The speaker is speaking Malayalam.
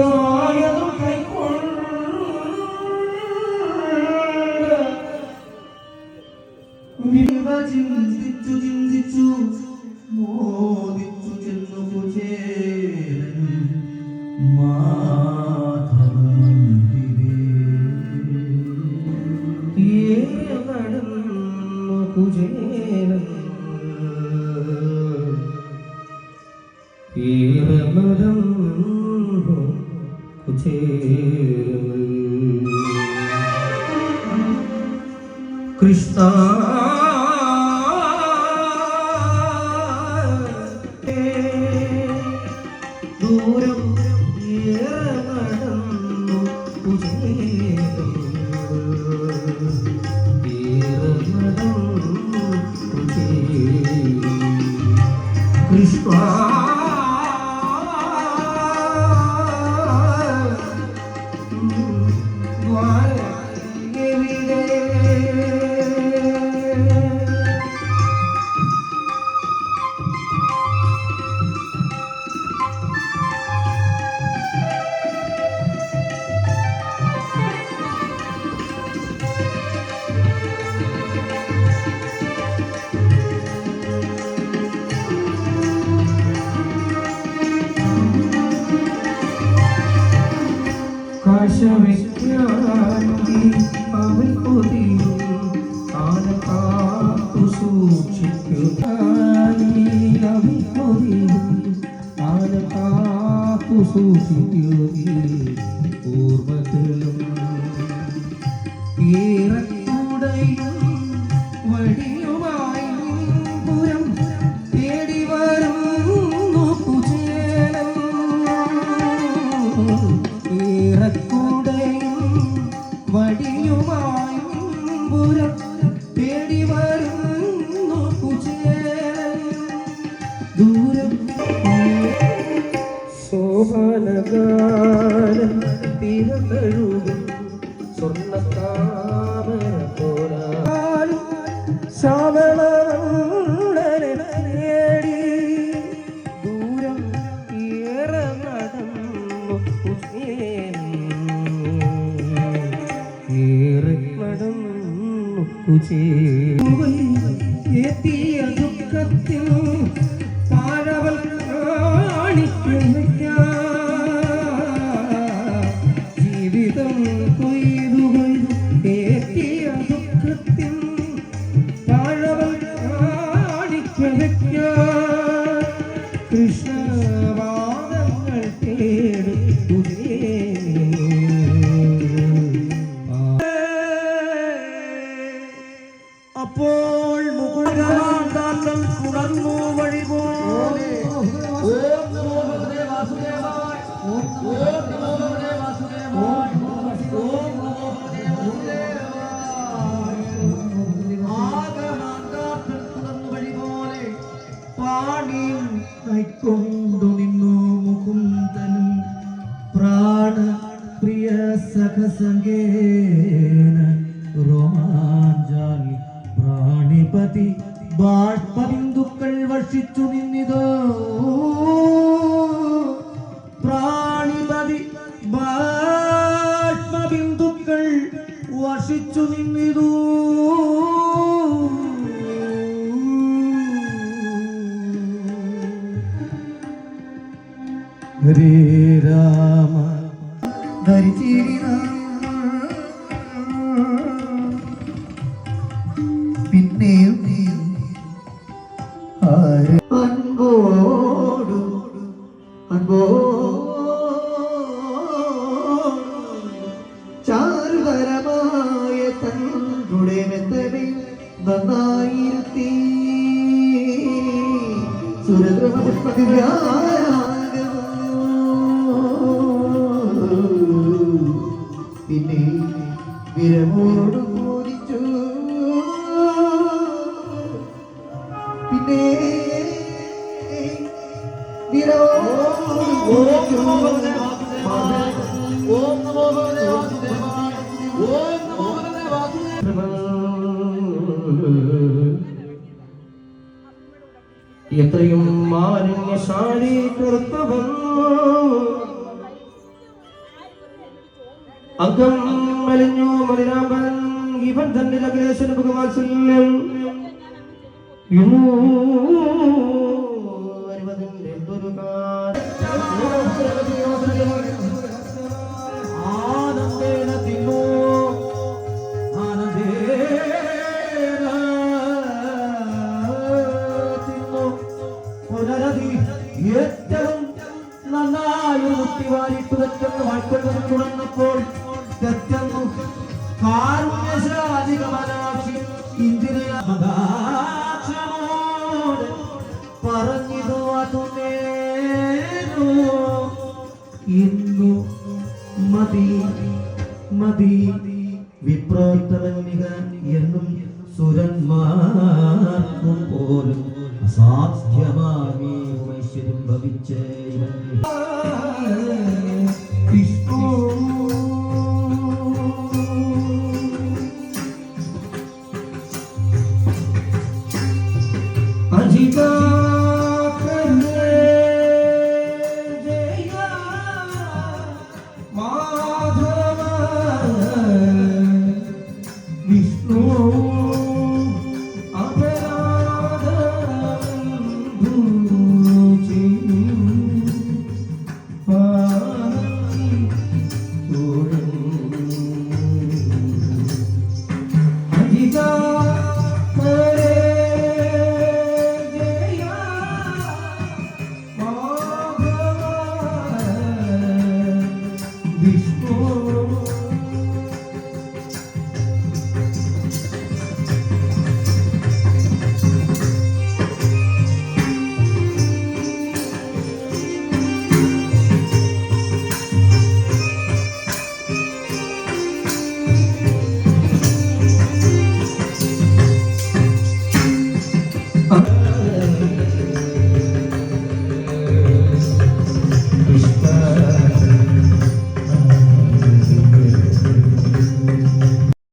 മധുരമായതു കൈക്കൊണ്ട് ചിന്തിച്ചു ചിന്തിച്ചു മോദിച്ചു ചെന്നു ചേരൻ മാ കൃഷ്ണ ദൂരം ഏറെ കാത്തു സൂക്ഷിക്കുവാനി അവൻ കൊതിയും ആന കാത്തു സൂക്ഷിക്കുകയും. ശോഭനഗാനം തിരതഴുകും സ്വർണത്താമര പോരാലും ശ്രാവണനെ നേടി ദൂരം ഏറെ നടന്നു. ഏറെ നടന്നു കുചേലൻ. Krishna പാണിയും കൈക്കൊണ്ടു നിന്നു മുകുന്ദനും പ്രാണ പ്രിയ സഖസംഗേന രോമാഞ്ചാലി പ്രാണിപതി ബാഷ്പബിന്ദുക്കൾ വർഷിച്ചു നിന്നിതോ? പ്രാണിപതി ബാഷ്പബിന്ദുക്കൾ വർഷിച്ചു നിന്നിതൂ? ഹരേ രാമ. പിന്നെയും അൻപോടു അൻപോടു. ചാരുതരമായ തന്നുടെ മെത്തനെ നന്നായിരുത്തി. പിന്നെ പിന്നെ എത്രയും മാലിന്യശാലി കർത്തവൻ അകം മലിഞ്ഞു മലിനാമ്പൻ ഇവൻ തന്നെ അഖിലേശന് ഭഗവാത്സല്യം ആനന്ദേന തിന്നു? ആനന്ദേന തിന്നു? പുനരധി ഏറ്റവും നന്നായി മുട്ടിവാരി വായ്പ വാഴ്ക്കൊള്ളുന്ന സുരന്മാർക്കും പോലും അസാധ്യമായി ഐശ്വര്യം ഭവിച്ച. വിഷ്ണു